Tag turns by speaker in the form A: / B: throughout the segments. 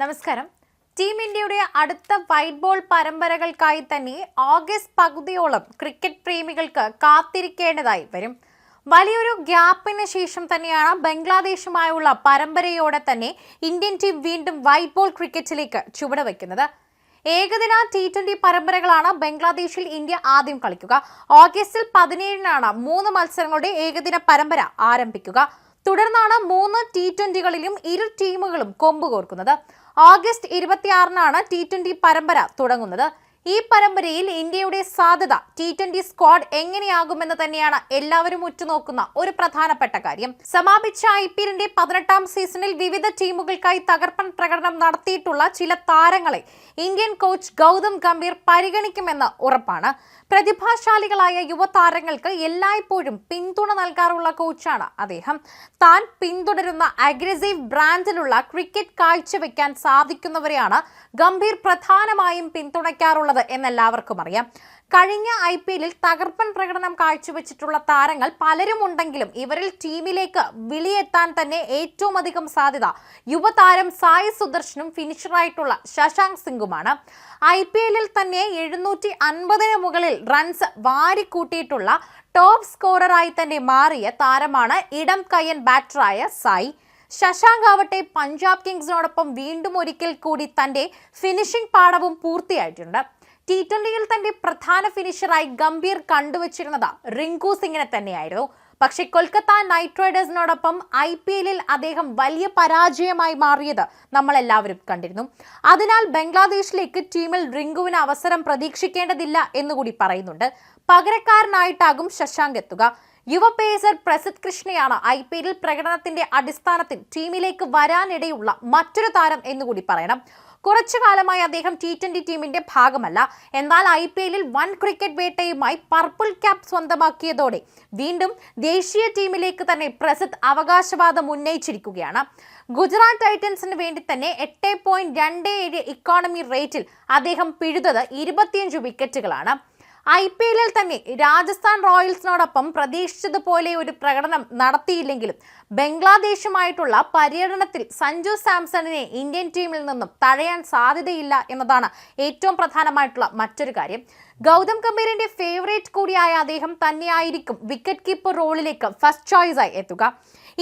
A: നമസ്കാരം. ടീം ഇന്ത്യയുടെ അടുത്ത വൈറ്റ് ബോൾ പരമ്പരകൾക്കായി തന്നെ ഓഗസ്റ്റ് പകുതിയോളം ക്രിക്കറ്റ് പ്രേമികൾക്ക് കാത്തിരിക്കേണ്ടതായി വരും. വലിയൊരു ഗ്യാപ്പിന് ശേഷം തന്നെയാണ് ബംഗ്ലാദേശുമായുള്ള പരമ്പരയോടെ തന്നെ ഇന്ത്യൻ ടീം വീണ്ടും വൈറ്റ് ബോൾ ക്രിക്കറ്റിലേക്ക് ചുവട് വയ്ക്കുന്നത് ഏകദിന ടി ട്വന്റി പരമ്പരകളാണ് ബംഗ്ലാദേശിൽ ഇന്ത്യ ആദ്യം കളിക്കുക. ഓഗസ്റ്റിൽ പതിനേഴിനാണ് മൂന്ന് മത്സരങ്ങളുടെ ഏകദിന പരമ്പര ആരംഭിക്കുക. തുടർന്നാണ് മൂന്ന് ടി ട്വന്റികളിലും ഇരു ടീമുകളും കൊമ്പ് കോർക്കുന്നത്. ഓഗസ്റ്റ് ഇരുപത്തിയാറിനാണ് ടി ട്വന്റി പരമ്പര തുടങ്ങുന്നത്. ഈ പരമ്പരയിൽ ഇന്ത്യയുടെ സാധ്യത ടി ട്വന്റി സ്ക്വാഡ് എങ്ങനെയാകുമെന്ന് തന്നെയാണ് എല്ലാവരും ഉറ്റുനോക്കുന്ന ഒരു പ്രധാനപ്പെട്ട കാര്യം. സമാപിച്ച ഐ പി എല്ലിന്റെ പതിനെട്ടാം സീസണിൽ വിവിധ ടീമുകൾക്കായി തകർപ്പൻ പ്രകടനം നടത്തിയിട്ടുള്ള ചില താരങ്ങളെ ഇന്ത്യൻ കോച്ച് ഗൗതം ഗംഭീർ പരിഗണിക്കുമെന്ന് ഉറപ്പാണ്. പ്രതിഭാശാലികളായ യുവതാരങ്ങൾക്ക് എല്ലായ്പ്പോഴും പിന്തുണ നൽകാറുള്ള കോച്ചാണ് അദ്ദേഹം. താൻ പിന്തുടരുന്ന അഗ്രസീവ് ബ്രാൻഡിലുള്ള ക്രിക്കറ്റ് കാഴ്ചവെക്കാൻ സാധിക്കുന്നവരെയാണ് ഗംഭീർ പ്രധാനമായും പിന്തുണയ്ക്കാറുള്ളത്. എന്നെല്ലാവർക്കും അറിയാം. കഴിഞ്ഞ ഐ പി എല്ലിൽ തകർപ്പൻ പ്രകടനം കാഴ്ചവെച്ചിട്ടുള്ള താരങ്ങൾ പലരും ഉണ്ടെങ്കിലും ഇവരിൽ ടീമിലേക്ക് വിളിയെത്താൻ തന്നെ ഏറ്റവും അധികം സാധ്യത യുവതാരം സായി സുദർശനും ഫിനിഷറായിട്ടുള്ള ശശാങ്ക് സിംഗുമാണ്. ഐ പി എല്ലിൽ തന്നെ എഴുന്നൂറ്റി അൻപതിന് മുകളിൽ റൺസ് വാരിക്കൂട്ടിയിട്ടുള്ള ടോപ്പ് സ്കോററായി തന്നെ മാറിയ താരമാണ് ഇടം കയ്യൻ ബാറ്ററായ സായി. ശശാങ്ക് ആവട്ടെ പഞ്ചാബ് കിങ്സിനോടൊപ്പം വീണ്ടും ഒരിക്കൽ കൂടി തന്റെ ഫിനിഷിംഗ് പാഠവും പൂർത്തിയായിട്ടുണ്ട്. ടി ട്വന്റിയിൽ തന്റെ പ്രധാന ഫിനിഷറായി ഗംഭീർ കണ്ടുവച്ചിരുന്നത് റിങ്കു സിംഗിനെ തന്നെയായിരുന്നു. പക്ഷെ കൊൽക്കത്ത നൈറ്റ് റൈഡേഴ്സിനോടൊപ്പം ഐ പി എല്ലിൽ അദ്ദേഹം വലിയ പരാജയമായി മാറിയത് നമ്മളെല്ലാവരും കണ്ടിരുന്നു. അതിനാൽ ബംഗ്ലാദേശിലേക്ക് ടീമിൽ റിങ്കുവിന് അവസരം പ്രതീക്ഷിക്കേണ്ടതില്ല എന്നുകൂടി പറയുന്നുണ്ട്. പകരക്കാരനായിട്ടാകും ശശാങ്ക് എത്തുക. യുവ പേസർ പ്രസിദ് കൃഷ്ണയാണ് ഐ പി എല്ലിൽ പ്രകടനത്തിന്റെ അടിസ്ഥാനത്തിൽ ടീമിലേക്ക് വരാനിടയുള്ള മറ്റൊരു താരം എന്നുകൂടി പറയണം. കുറച്ചു കാലമായി അദ്ദേഹം ടി ട്വന്റി ടീമിന്റെ ഭാഗമല്ല. എന്നാൽ ഐ പി എല്ലിൽ വൻ ക്രിക്കറ്റ് വേട്ടയുമായി പർപ്പിൾ ക്യാപ് സ്വന്തമാക്കിയതോടെ വീണ്ടും ദേശീയ ടീമിലേക്ക് തന്നെ പ്രസിദ്ധ് അവകാശവാദം ഉന്നയിച്ചിരിക്കുകയാണ്. ഗുജറാത്ത് ടൈറ്റൻസിന് വേണ്ടി തന്നെ എട്ട് പോയിന്റ് രണ്ട് ഏഴ് ഇക്കോണമി റേറ്റിൽ അദ്ദേഹം പിഴുതത് ഇരുപത്തിയഞ്ച് വിക്കറ്റുകളാണ് ഐ പി എല്ലിൽ തന്നെ രാജസ്ഥാൻ റോയൽസിനോടൊപ്പം പ്രതീക്ഷിച്ചതുപോലെ ഒരു പ്രകടനം നടത്തിയില്ലെങ്കിലും ബംഗ്ലാദേശുമായിട്ടുള്ള പര്യടനത്തിൽ സഞ്ജു സാംസണിനെ ഇന്ത്യൻ ടീമിൽ നിന്നും തഴയാൻ സാധ്യതയില്ല എന്നതാണ് ഏറ്റവും പ്രധാനമായിട്ടുള്ള മറ്റൊരു കാര്യം. ഗൗതം ഗംഭീറിന്റെ ഫേവറേറ്റ് കൂടിയായ അദ്ദേഹം തന്നെയായിരിക്കും വിക്കറ്റ് കീപ്പർ റോളിലേക്ക് ഫസ്റ്റ് ചോയ്സായി എത്തുക.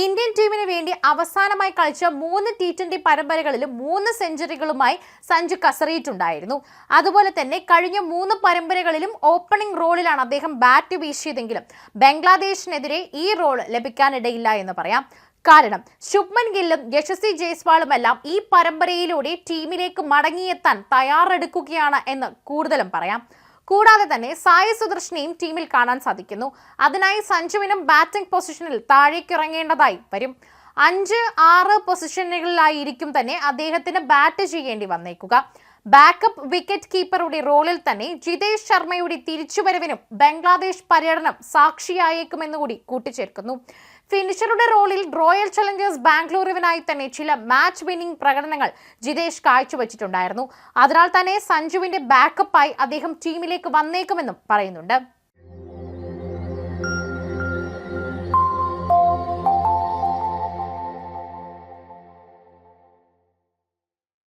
A: ഇന്ത്യൻ ടീമിന് വേണ്ടി അവസാനമായി കളിച്ച മൂന്ന് ടി ട്വന്റി പരമ്പരകളിലും മൂന്ന് സെഞ്ചുറികളുമായി സഞ്ജു കസറിയിട്ടുണ്ടായിരുന്നു. അതുപോലെ തന്നെ കഴിഞ്ഞ മൂന്ന് പരമ്പരകളിലും ഓപ്പണിംഗ് റോളിലാണ് അദ്ദേഹം ബാറ്റ് വീശിയതെങ്കിലും ബംഗ്ലാദേശിനെതിരെ ഈ റോൾ ലഭിക്കാനിടയില്ല എന്ന് പറയാം. കാരണം ശുഭ്മൻ ഗില്ലും യശസ്വി ജയ്സ്വാളുമെല്ലാം ഈ പരമ്പരയിലൂടെ ടീമിലേക്ക് മടങ്ങിയെത്താൻ തയ്യാറെടുക്കുകയാണ് എന്ന് കൂടുതലും പറയാം. കൂടാതെ തന്നെ സായി സുദർശനെയും ടീമിൽ കാണാൻ സാധിക്കുന്നു. അതിനായി സഞ്ജുവിനും ബാറ്റിംഗ് പൊസിഷനിൽ താഴേക്കിറങ്ങേണ്ടതായി വരും. അഞ്ച് ആറ് പൊസിഷനുകളിലായിരിക്കും തന്നെ അദ്ദേഹത്തിന് ബാറ്റ് ചെയ്യേണ്ടി വന്നേക്കുക. ബാക്കപ്പ് വിക്കറ്റ് കീപ്പറുടെ റോളിൽ തന്നെ ജിതേഷ് ശർമ്മയുടെ തിരിച്ചുവരവിനും ബംഗ്ലാദേശ് പര്യടനം സാക്ഷിയായേക്കുമെന്ന് കൂടി കൂട്ടിച്ചേർക്കുന്നു. ഫിനിഷറുടെ റോളിൽ റോയൽ ചലഞ്ചേഴ്സ് ബാംഗ്ലൂരുവിനായി തന്നെ ചില മാച്ച് വിന്നിംഗ് പ്രകടനങ്ങൾ ജിതേഷ് കാഴ്ചവെച്ചിട്ടുണ്ടായിരുന്നു. അതിനാൽ തന്നെ സഞ്ജുവിന്റെ ബാക്കപ്പായി അദ്ദേഹം ടീമിലേക്ക് വന്നേക്കുമെന്നും പറയുന്നുണ്ട്.